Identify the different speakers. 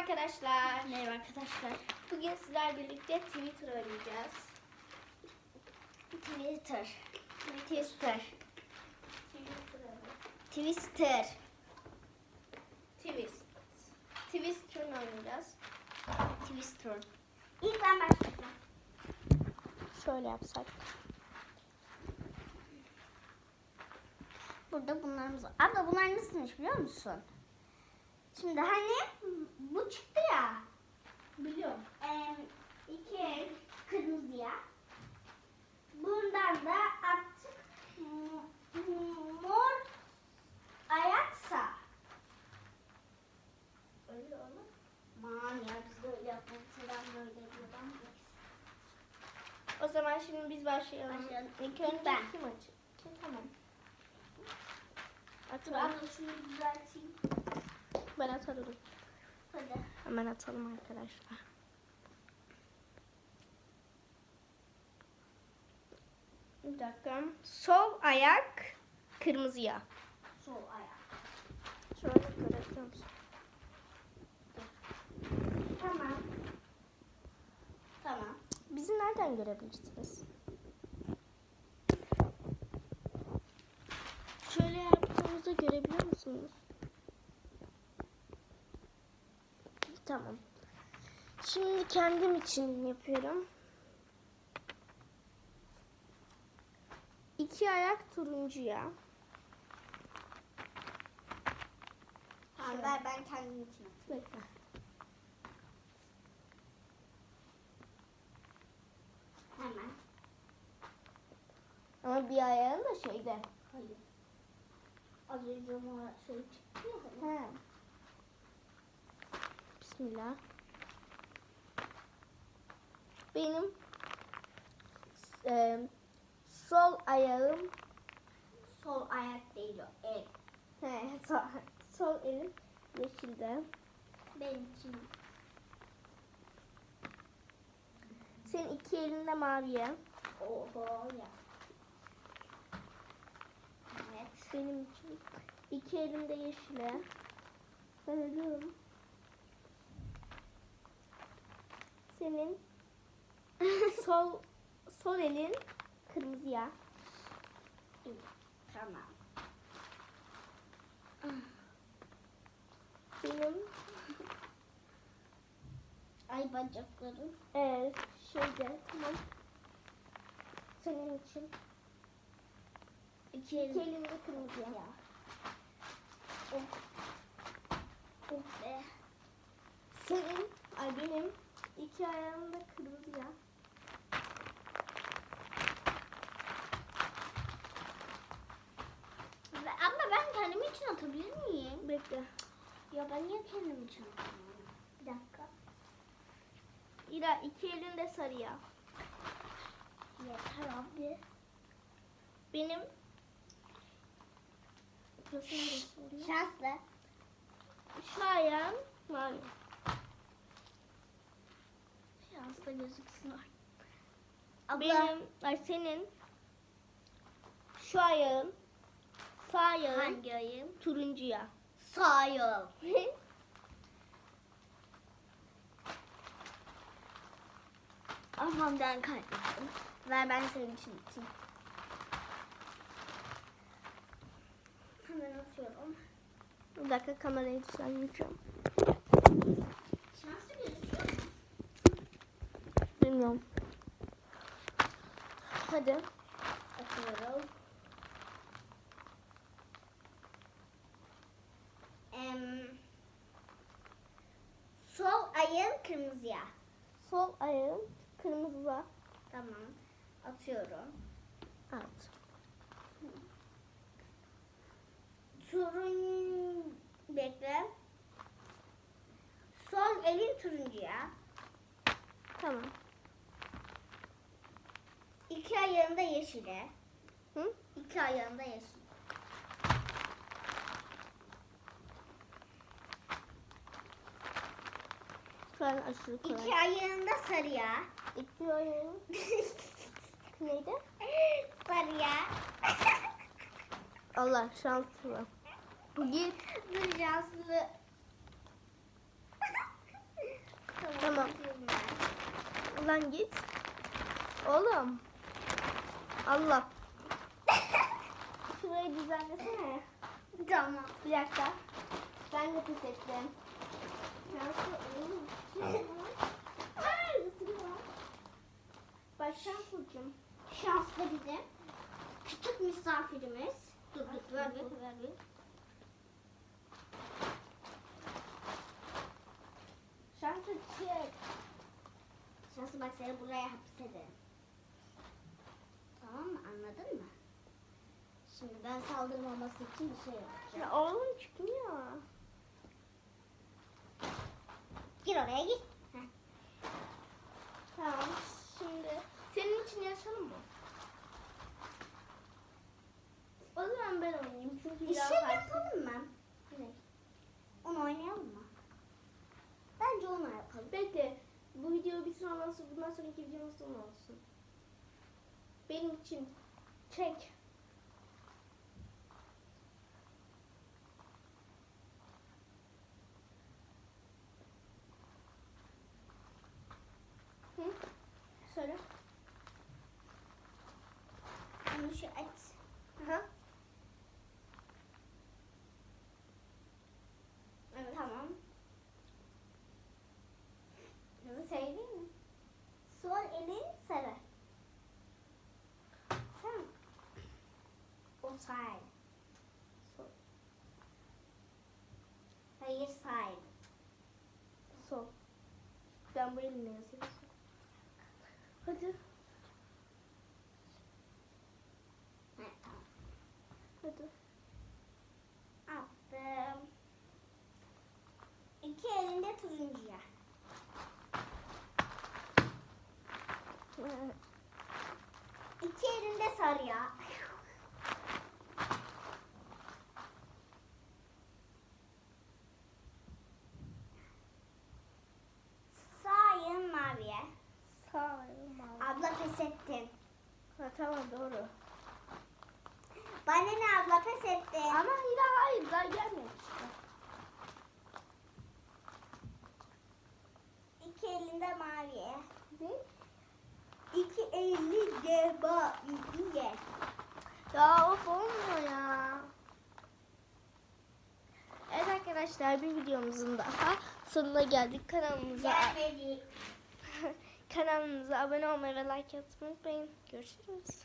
Speaker 1: arkadaşlar.
Speaker 2: Merhaba arkadaşlar.
Speaker 1: Bugün sizlerle birlikte Twitter oynayacağız.
Speaker 2: Twitter.
Speaker 1: Twister.
Speaker 2: Twister.
Speaker 1: Twist. Twister oynayacağız.
Speaker 2: Twister. İlk ben başlayacağım.
Speaker 1: Şöyle yapsak.
Speaker 2: Burada bunlarımız var. Abla bunlar nasılmış biliyor musun? Şimdi hani bu çıktı ya.
Speaker 1: Biliyorum.
Speaker 2: Ee, iki kırmızıya. Bundan da artık mor ayaksa.
Speaker 1: Öyle olur.
Speaker 2: Aman ya biz de öyle ben böyle diyorum.
Speaker 1: O zaman şimdi biz başlayalım.
Speaker 2: Başlayalım.
Speaker 1: İlk önce
Speaker 2: Ben.
Speaker 1: kim? Kim? Tamam.
Speaker 2: Dur
Speaker 1: Atalım.
Speaker 2: abla şunu düzelteyim.
Speaker 1: Ben atarım.
Speaker 2: Hadi.
Speaker 1: Hemen atalım arkadaşlar. Bir dakika. Sol ayak kırmızıya.
Speaker 2: Sol ayak.
Speaker 1: Şöyle görebiliyor musun?
Speaker 2: Tamam. Tamam.
Speaker 1: Bizi nereden görebilirsiniz? Şöyle yaptığımızda görebiliyor musunuz? Tamam. Şimdi kendim için yapıyorum. İki ayak turuncuya.
Speaker 2: Tamam ver ben kendim için.
Speaker 1: Bekle.
Speaker 2: Hemen.
Speaker 1: Ama bir ayağın da şeyde.
Speaker 2: Hayır. Az önce ona şey çıktı ya. hani.
Speaker 1: He. Bismillah. Benim e, sol ayağım
Speaker 2: Sol ayak değil o. El.
Speaker 1: he, sol, sol elim yeşilde.
Speaker 2: Benim için.
Speaker 1: Senin iki elinde maviye.
Speaker 2: Oho ya. Evet.
Speaker 1: Benim için iki elimde yeşile. Ben ölüyorum. Senin sol sol elin kırmızıya.
Speaker 2: Tamam.
Speaker 1: Benim
Speaker 2: Ay bacaklarım.
Speaker 1: Ee, şeyde tamam. Senin için.
Speaker 2: İki
Speaker 1: İki
Speaker 2: elim.
Speaker 1: elimde kırmızı ya.
Speaker 2: Oh. Oh be.
Speaker 1: Senin, ay benim iki ayağımda kırmızı ya.
Speaker 2: Ama ben kendim için atabilir miyim?
Speaker 1: Bekle.
Speaker 2: Ya ben niye kendim için atamıyorum? Bir dakika.
Speaker 1: İra iki elinde sarı ya.
Speaker 2: Yeter abi.
Speaker 1: Benim Nasıl göstereyim?
Speaker 2: Şanslı.
Speaker 1: Şu ayağım mavi.
Speaker 2: Şanslı gözüksün. Abla.
Speaker 1: Benim, ay senin şu ayağın sağ ayağın
Speaker 2: Hangi ayım?
Speaker 1: turuncu ya.
Speaker 2: Sağ. Aman ben kaybettim. Ver ben senin için atayım. Hemen atıyorum.
Speaker 1: Bir dakika kamerayı düzenleyeceğim. Bilmiyorum. Hadi.
Speaker 2: Atıyorum. Em, sol ayın kırmızıya.
Speaker 1: Sol ayağın kırmızı.
Speaker 2: Tamam. Atıyorum.
Speaker 1: Evet.
Speaker 2: Turun bekle. Sol elin turuncuya.
Speaker 1: Tamam.
Speaker 2: Ayağında yeşile.
Speaker 1: Hı?
Speaker 2: İki ayağında yeşil.
Speaker 1: An aşırı kolay.
Speaker 2: İki ayağında sarıya.
Speaker 1: İki ayağın neydi?
Speaker 2: sarıya.
Speaker 1: Allah şanslı. Git.
Speaker 2: Dur şanslı.
Speaker 1: Lan git. Oğlum. Allah. Şurayı düzenlesene.
Speaker 2: Tamam.
Speaker 1: Bir dakika. Ben de pes ettim. Şansı. Baştan kurcum.
Speaker 2: Şanslı bizim. Küçük misafirimiz. Dur dur ver ver ver ver.
Speaker 1: Şansı çek.
Speaker 2: Şanslı bak seni buraya hapsederim. Anladın mı? Şimdi ben saldırmaması için bir şey yapacağım.
Speaker 1: Ya oğlum çıkmıyor.
Speaker 2: Gir oraya git. Heh.
Speaker 1: Tamam. Şimdi senin için yaşayalım mı? O zaman ben oynayayım çünkü
Speaker 2: Bir şey yapalım mı?
Speaker 1: Ne?
Speaker 2: Onu oynayalım mı? Bence onu yapalım.
Speaker 1: Bekle. Bu video ondan sonra bundan sonraki videomuz son olsun. Benim için çek. Hı? Söyle.
Speaker 2: Onu şu aç.
Speaker 1: Aha.
Speaker 2: Evet. Tamam. Söyleyeyim mi? Sol elin sarı. Sen. O sağ el.
Speaker 1: Sol.
Speaker 2: Hayır sağ el.
Speaker 1: Sol. Ben bu elimle yazıyorum. Hadi.
Speaker 2: Evet, tamam.
Speaker 1: Hadi.
Speaker 2: Attım. İki elinde turuncuya. İki elinde sarıya. Sağ elin maviye.
Speaker 1: Sağ elim abi.
Speaker 2: Abla pes ettin.
Speaker 1: Ha, tamam doğru.
Speaker 2: Bana ne abla pes ettin.
Speaker 1: Ama yine hayır daha gelmemiş.
Speaker 2: İki elinde maviye.
Speaker 1: Ne?
Speaker 2: İki elinde maviye.
Speaker 1: Ya of olmuyor ya. Evet arkadaşlar bir videomuzun daha sonuna geldik. Kanalımıza
Speaker 2: Gelmedi.
Speaker 1: kanalımıza abone olmayı ve like atmayı unutmayın. Görüşürüz.